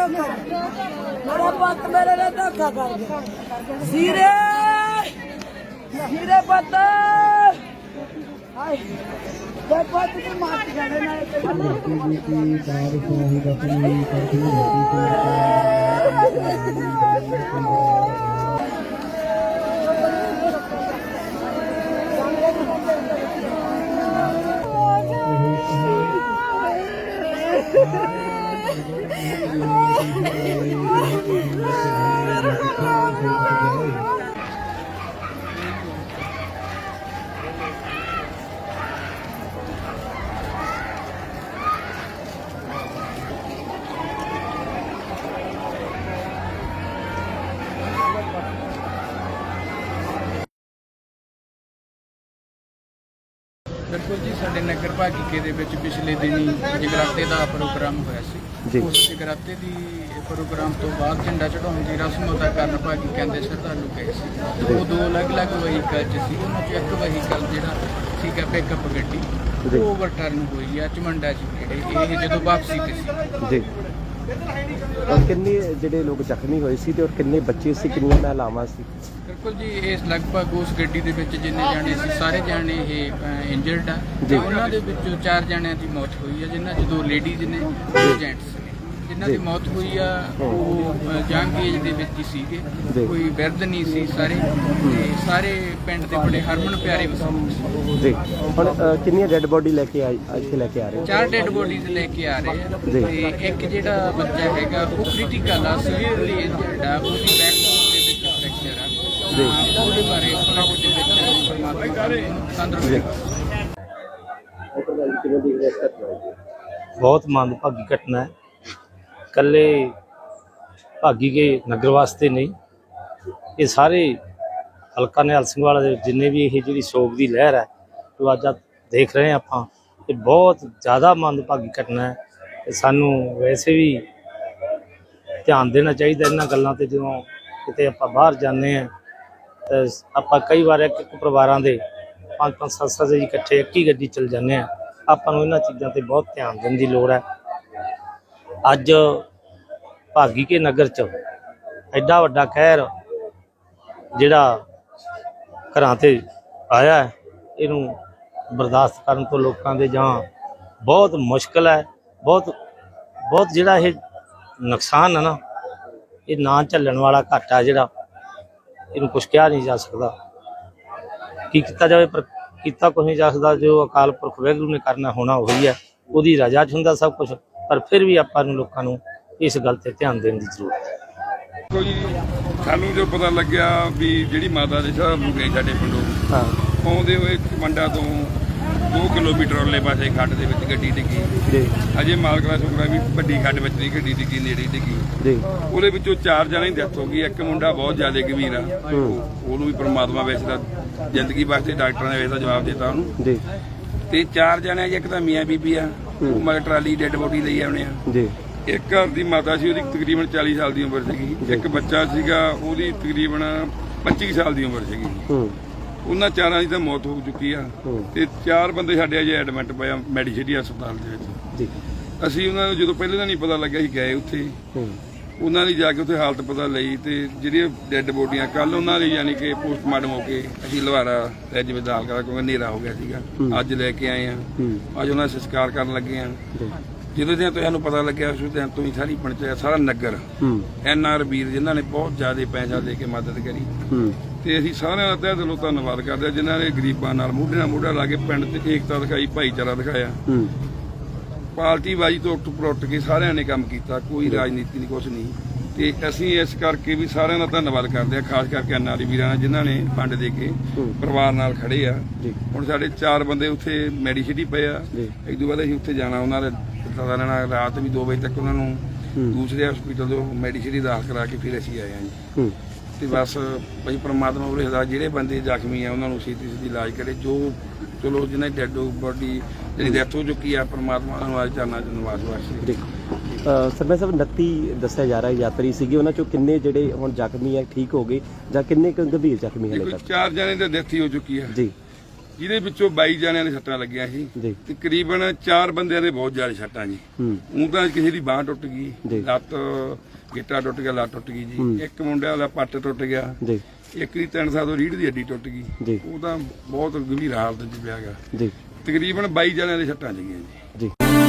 ਧੋਖਾ ਮੇਰਾ ਪੁੱਤ ਮੇਰੇ ਨਾਲ ਧੋਖਾ ਕਰ ਗਿਆ ਜ਼ੀਰੇ ਜ਼ੀਰੇ ਪੁੱਤ ਹਾਏ ਤੇ ਪੁੱਤ ਦੀ ਮਾਰ ਜਾਣੇ Yeah. ਬਿਲਕੁਲ ਜੀ ਸਾਡੇ ਨਗਰ ਭਾਗੀਕੇ ਦੇ ਵਿੱਚ ਪਿਛਲੇ ਦਿਨੀ ਜਗਰਾਤੇ ਦਾ ਪ੍ਰੋਗਰਾਮ ਹੋਇਆ ਸੀ। ਜੀ। ਉਸ ਜਗਰਾਤੇ ਦੀ ਪ੍ਰੋਗਰਾਮ ਤੋਂ ਬਾਅਦ ਝੰਡਾ ਚੜਾਉਣ ਦੀ ਰਸਮ ਅਦਾ ਕਰਨ ਭਾਗੀਕਿਆਂ ਦੇ ਸ਼ਰਧਾਲੂ ਗਏ ਸੀ। ਉਹ ਦੋ ਅਲੱਗ-ਅਲੱਗ ਵਹੀਕਲ 'ਚ ਸੀ। ਉਹਨਾਂ 'ਚ ਇੱਕ ਵਹੀਕਲ ਜਿਹੜਾ ਸੀਗਾ ਪਿਕਅਪ ਗੱਡੀ। ਉਹ ਓਵਰਟਰਨ ਹੋਈ ਆ ਚਮੰਡਾ ਜੀ ਨੇੜੇ। ਇਹ ਜਦੋਂ ਵਾਪਸੀ ਤੇ ਸੀ। ਜੀ। ਔਰ ਕਿੰਨੇ ਜਿਹੜੇ ਲੋਕ ਜ਼ਖਮੀ ਹੋਏ ਸੀ ਤੇ ਔਰ ਕਿੰਨੇ ਬੱਚੇ ਸੀ ਕਿੰਨੀਆਂ ਮਹਿਲਾਵਾਂ ਸੀ? ਬਿਲਕੁਲ ਜੀ ਇਸ ਲਗਭਗ ਉਸ ਗੱਡੀ ਦੇ ਵਿੱਚ ਜਿੰਨੇ ਜਾਣੇ ਸੀ ਸਾਰੇ ਜਾਣੇ ਇਹ ਇੰਜਰਡ ਆ। ਤੇ ਉਹਨਾਂ ਦੇ ਵਿੱਚੋਂ ਚਾਰ ਜਾਣਿਆਂ ਦੀ ਮੌਤ ਹੋਈ ਆ ਜਿਨ੍ਹਾਂ 'ਚ ਦੋ ਲੇਡੀਜ਼ ਨੇ ਦੋ ਜੈਂਟਸ ਜਿਨ੍ਹਾਂ ਦੀ। ਮੌਤ ਹੋਈ ਆ ਉਹ ਜੰਗ ਏਜ ਦੇ ਵਿੱਚ ਹੀ ਸੀਗੇ। ਕੋਈ ਬਿਰਧ ਨਹੀਂ ਸੀ ਸਾਰੇ ਤੇ ਸਾਰੇ ਪਿੰਡ ਦੇ ਬੜੇ ਹਰਮਨ ਪਿਆਰੇ ਵਸਨੀਕ ਸੀ ਜੀ ਹੁਣ ਕਿੰਨੀਆਂ ਡੈੱਡ ਬੋਡੀ ਲੈ ਕੇ ਆਈ ਇੱਥੇ ਲੈ ਕੇ ਆ ਰਹੇ? ਚਾਰ ਡੈੱਡ ਬੋਡੀਜ਼ ਲੈ ਕੇ ਆ ਰਹੇ ਆ। ਤੇ ਇੱਕ ਜਿਹੜਾ ਬੱਚਾ ਹੈਗਾ ਉਹ ਕ੍ਰਿਟੀਕਲ ਆ ਸੀਵੀਅਰਲੀ ਇੰਜਰਡ ਆ ਉਹਦੀ ਬੈਕਬੋਨ ਦੇ ਵਿੱਚ ਫ੍ਰੈਕਚਰ ਆ ਜੀ। ਉਹਦੇ ਬਾਰੇ ਫਲੈਸ਼ ਦੇ ਵਿੱਚ ਤੰਦਰੁਸਤੀ ਬਹੁਤ ਮੰਦਭਾਗੀ ਘਟਨਾ ਹੈ ਕੱਲੇ ਭਾਗੀ ਕੇ ਨਗਰ ਵਾਸਤੇ ਨਹੀਂ। ਇਹ ਸਾਰੇ ਹਲਕਾ ਨਿਹਾਲ ਸਿੰਘ ਵਾਲਾ ਦੇ ਜਿੰਨੇ ਵੀ ਇਹ ਜਿਹੜੀ ਸੋਗ ਦੀ ਲਹਿਰ ਹੈ, ਜੋ ਅੱਜ ਆ ਦੇਖ ਰਹੇ ਹਾਂ ਆਪਾਂ, ਇਹ ਬਹੁਤ ਜ਼ਿਆਦਾ ਮੰਦਭਾਗੀ ਘਟਨਾ ਹੈ। ਤੇ ਸਾਨੂੰ ਵੈਸੇ ਵੀ ਧਿਆਨ ਦੇਣਾ ਚਾਹੀਦਾ ਇਹਨਾਂ ਗੱਲਾਂ ਤੇ, ਜਦੋਂ ਕਿਤੇ ਆਪਾਂ ਬਾਹਰ ਜਾਂਦੇ ਹਾਂ, ਤਾਂ ਆਪਾਂ ਕਈ ਵਾਰ ਇੱਕ ਇੱਕ ਪਰਿਵਾਰਾਂ ਦੇ ਪੰਜ ਪੰਜ, ਸੱਤ ਸੱਤ ਜੀ ਇਕੱਠੇ ਇੱਕ ਹੀ ਗੱਡੀ ਚਲ ਜਾਂਦੇ ਆ ਆਪਾਂ ਨੂੰ ਇਹਨਾਂ ਚੀਜ਼ਾਂ ਤੇ ਬਹੁਤ ਧਿਆਨ ਦੇਣ ਦੀ ਲੋੜ ਹੈ। ਅੱਜ ਭਾਗੀ ਕੇ ਨਗਰ ਚ ਐਡਾ ਵੱਡਾ ਕਹਿਰ ਜਿਹੜਾ ਘਰਾਂ ਤੇ ਆਇਆ ਇਹਨੂੰ ਬਰਦਾਸ਼ਤ ਕਰਨ ਤੋਂ ਲੋਕਾਂ ਦੇ ਜਾਂ ਬਹੁਤ ਮੁਸ਼ਕਲ ਹੈ, ਬਹੁਤ ਬਹੁਤ ਜਿਹੜਾ ਇਹ ਨੁਕਸਾਨ ਹੈ ਨਾ, ਇਹ ਨਾ ਝੱਲਣ ਵਾਲਾ ਘਾਟਾ ਜਿਹੜਾ, ਇਹਨੂੰ ਕੁਛ ਕਿਹਾ ਨਹੀਂ ਜਾ ਸਕਦਾ। ਕੀ ਕੀਤਾ ਜਾਵੇ ਪਰ ਕੀਤਾ ਕੁਛ ਨਹੀਂ ਜਾ ਸਕਦਾ, ਜੋ ਅਕਾਲ ਪੁਰਖ ਵਾਹਿਗੁਰੂ ਨੇ ਕਰਨਾ ਹੋਣਾ ਉਹੀ ਹੈ, ਉਹਦੀ ਰਜ਼ਾ 'ਚ ਹੁੰਦਾ ਸਭ ਕੁਝ ਪਰ ਫਿਰ ਵੀ ਆਪਾਂ ਨੂੰ ਲੋਕਾਂ ਨੂੰ ਇਸ ਗੱਲ ਤੇ ਧਿਆਨ ਦੇਣ ਦੀ ਜ਼ਰੂਰਤ ਹੈ। ਕੋਈ ਸਾਨੂੰ ਜੋ ਪਤਾ ਲੱਗਿਆ ਵੀ ਜਿਹੜੀ ਮਾਤਾ ਦੇ ਸਾਹਿਬ ਨੂੰ ਗਏ ਸਾਡੇ ਪਿੰਡੋਂ ਹਾਂ। ਆਉਂਦੇ ਹੋਏ ਮੰਡਾ ਤੋਂ 2 ਕਿਲੋਮੀਟਰ ਉੱਲੇ ਪਾਸੇ ਖੱਡ ਦੇ ਵਿੱਚ ਗੱਡੀ ਡਿੱਗੀ। ਜੀ। ਅਜੇ ਮਾਲਕ ਦਾ ਸ਼ੁਕਰ ਹੈ ਵੀ ਵੱਡੀ ਖੱਡ ਵਿੱਚ ਨਹੀਂ ਗੱਡੀ ਡਿੱਗੀ ਨੇੜੇ ਡਿੱਗੀ। ਜੀ। ਉਹਦੇ ਵਿੱਚੋਂ ਚਾਰ ਜਣੇ ਦੀ ਡੈਥ ਹੋ ਗਈ ਇੱਕ ਮੁੰਡਾ ਬਹੁਤ ਜ਼ਿਆਦਾ ਗੰਭੀਰ ਆ। ਉਹ- ਉਹਨੂੰ ਵੀ ਪ੍ਰਮਾਤਮਾ ਵੈਸੇ ਤਾਂ ਜ਼ਿੰਦਗੀ ਵਾਸਤੇ ਡਾਕਟਰਾਂ ਨੇ ਵੈਸੇ ਜਵਾਬ ਦਿੱਤਾ ਉਹਨੂੰ। ਜੀ। ਤੇ ਚਾਰ ਜਣੇ ਇੱਕ ਤਾਂ ਮੀਆਂ ਬੀਬੀ ਆ ਉਹ ਮਗਰ ਟਰਾਲੀ ਡੈੱਡ ਬੋਡੀ ਲਈ ਆਉਣੇ ਆ। ਜੀ। ਇੱਕ ਘਰ ਦੀ ਮਾਤਾ ਸੀ ਉਹਦੀ ਤਕਰੀਬਨ 40 ਸਾਲ ਦੀ ਉਮਰ ਸੀਗੀ। ਇੱਕ ਬੱਚਾ ਸੀਗਾ ਉਹਦੀ ਤਕਰੀਬਨ 25 ਸਾਲ ਦੀ ਉਮਰ ਸੀਗੀ। ਹੂੰ। ਉਹਨਾਂ ਚਾਰਾਂ ਦੀ ਤਾਂ ਮੌਤ ਹੋ ਚੁੱਕੀ ਆ। ਤੇ ਚਾਰ ਬੰਦੇ ਸਾਡੇ ਅਜੇ ਐਡਮਿਟ ਪਏ ਆ ਮੈਡੀਸਿਟੀ ਹਸਪਤਾਲ ਦੇ ਵਿੱਚ। ਅਸੀਂ ਉਹਨਾਂ ਨੂੰ ਜਦੋਂ ਪਹਿਲੇ ਤਾਂ ਨਹੀਂ ਪਤਾ ਲੱਗਿਆ ਸੀ ਗਏ ਉੱਥੇ। ਉਹਨਾਂ ਦੀ ਜਾ ਕੇ ਉੱਥੇ ਹਾਲਤ ਪਤਾ ਲਈ ਤੇ ਜਿਹੜੀਆਂ ਡੈੱਡ ਬੋਡੀਆਂ ਕੱਲ ਉਹਨਾਂ ਦੀ ਯਾਨੀ ਕਿ ਪੋਸਟਮਾਰਟਮ ਹੋ ਕੇ ਅਸੀਂ ਲਵਾਰਾ ਰੈਜ ਵਿਦਾਲ ਕਰਾ ਕਿਉਂਕਿ ਹਨੇਰਾ ਹੋ ਗਿਆ ਸੀਗਾ। ਅੱਜ ਲੈ ਕੇ ਆਏ ਆ। ਅੱਜ ਉਹਨਾਂ ਦਾ ਸੰਸਕਾਰ ਕਰਨ ਲੱਗੇ ਆ। ਜਦੋਂ ਤੋਂ ਤੁਹਾਨੂੰ ਪਤਾ ਲੱਗਿਆ ਉਸ ਦਿਨ ਤੋਂ ਹੀ ਸਾਰੀ ਪੰਚਾਇਤ ਸਾਰਾ ਨਗਰ ਐਨ ਆਰ ਵੀਰ ਜਿਨ੍ਹਾਂ ਨੇ ਬਹੁਤ ਜ਼ਿਆਦਾ ਪੈਸਾ ਦੇ ਕੇ ਮਦਦ ਕਰੀ। ਤੇ ਅਸੀਂ ਸਾਰਿਆਂ ਦਾ ਤਹਿ ਦਿਲੋਂ ਧੰਨਵਾਦ ਕਰਦੇ ਹਾਂ ਜਿਨ੍ਹਾਂ ਨੇ ਗਰੀਬਾਂ ਨਾਲ ਮੋਢੇ ਨਾਲ ਮੋਢਾ ਲਾ ਕੇ ਪਿੰਡ ਤੇ ਏਕਤਾ ਦਿਖਾਈ ਭਾਈਚਾਰਾ ਦਿਖਾਇਆ। ਹੂੰ ਪਾਰਟੀ ਬਾਜੀ ਤੋਂ ਉੱਠ ਪਰੁੱਟ ਕੇ ਸਾਰਿਆਂ ਨੇ ਕੰਮ ਕੀਤਾ ਕੋਈ ਰਾਜਨੀਤੀ ਨਹੀਂ ਕੁਛ ਨਹੀਂ। ਤੇ ਅਸੀਂ ਇਸ ਕਰਕੇ ਵੀ ਸਾਰਿਆਂ ਦਾ ਧੰਨਵਾਦ ਕਰਦੇ ਹਾਂ ਖਾਸ ਕਰਕੇ ਐਨਆਰਈ ਵੀਰਾਂ ਜਿਨ੍ਹਾਂ ਨੇ ਫੰਡ ਦੇ ਕੇ। ਪਰਿਵਾਰ ਨਾਲ ਖੜੇ ਆ। ਹੁਣ ਸਾਡੇ ਚਾਰ ਬੰਦੇ ਉੱਥੇ ਮੈਡੀਸਿਟੀ ਪਏ ਆ। ਇੱਕ ਦੋ ਬਾਅਦ ਅਸੀਂ ਉੱਥੇ ਜਾਣਾ ਉਹਨਾਂ ਦੇ ਪਤਾ ਲੈਣਾ ਰਾਤ ਵੀ 2 ਵਜੇ ਤੱਕ ਉਹਨਾਂ ਨੂੰ। ਦੂਸਰੇ ਹਸਪੀਟਲ ਤੋਂ ਮੈਡੀਸਿਟੀ ਦਾਖਲ ਕਰਾ ਕੇ ਫਿਰ ਅਸੀਂ ਆਏ ਹਾਂ ਜੀ। ਤੇ ਬਸ ਬਈ ਪ੍ਰਮਾਤਮਾ ਉਹਦੇ ਹਜ਼ਾਰ ਜਿਹੜੇ ਬੰਦੇ ਜ਼ਖਮੀ ਆ ਉਹਨਾਂ ਨੂੰ ਛੇਤੀ ਛੇਤੀ ਇਲਾਜ ਕਰੇ ਜੋ ਚਲੋ ਜਿਹਨਾਂ ਦੀ ਡੈਡ ਬੋਡੀ ਜਿਹੜੀ ਡੈਥ ਹੋ ਚੁੱਕੀ ਆ ਪ੍ਰਮਾਤਮਾ ਉਹਨਾਂ ਨੂੰ ਅੱਜ ਚਾਨਾ ਚ ਨਿਵਾਸ ਵਾਸਤੇ ਅ, ਸਰਪੰਚ ਸਾਹਿਬ 29 ਦੱਸਿਆ ਜਾ ਰਿਹਾ ਯਾਤਰੀ ਸੀਗੇ ਉਹਨਾਂ ਚੋਂ ਕਿੰਨੇ ਜਿਹੜੇ ਹੁਣ ਜ਼ਖਮੀ ਆ ਠੀਕ ਹੋ ਗਏ ਜਾਂ ਕਿੰਨੇ ਗੰਭੀਰ ਜ਼ਖਮੀ ਹਲੇ ਦੇਖੋ ਤੱਕ? ਚਾਰ ਜਣੇ ਦੀ ਡੈਥ ਹੀ ਹੋ ਚੁੱਕੀ ਆ। ਜੀ। ਜਿਹਦੇ ਵਿੱਚੋਂ 22 ਜਣਿਆਂ ਦੇ ਸੱਟਾਂ ਲੱਗੀਆਂ ਸੀ। ਜੀ। ਤਕਰੀਬਨ 4 ਬੰਦਿਆਂ ਦੇ ਬਹੁਤ ਜ਼ਿਆਦਾ ਸੱਟਾਂ ਜੀ। ਹੂੰ। ਉਹ ਤਾਂ ਕਿਸੇ ਦੀ ਬਾਹ ਟੁੱਟ ਜੀ। ਗਈ ਲੱਤ ਗਿੱਟਾ ਟੁੱਟ ਗਿਆ ਲੱਤ ਟੁੱਟ ਗਈ। ਜੀ। ਇੱਕ ਮੁੰਡਿਆਂ ਦਾ ਪੱਟ ਟੁੱਟ ਗਿਆ। ਜੀ। ਇੱਕ ਦੀ ਤਿੰਨ ਸਾਲ ਤੋਂ ਰੀੜ ਦੀ ਹੱਡੀ ਟੁੱਟ ਗਈ। ਜੀ। ਉਹ ਤਾਂ ਬਹੁਤ ਗੰਭੀਰ ਹਾਲਤ 'ਚ ਪਿਆ ਗਾ। ਜੀ। ਤਕਰੀਬਨ 22 ਜਣਿਆਂ ਦੇ ਸੱਟਾਂ ਲੱਗੀਆਂ ਜੀ। ਜੀ।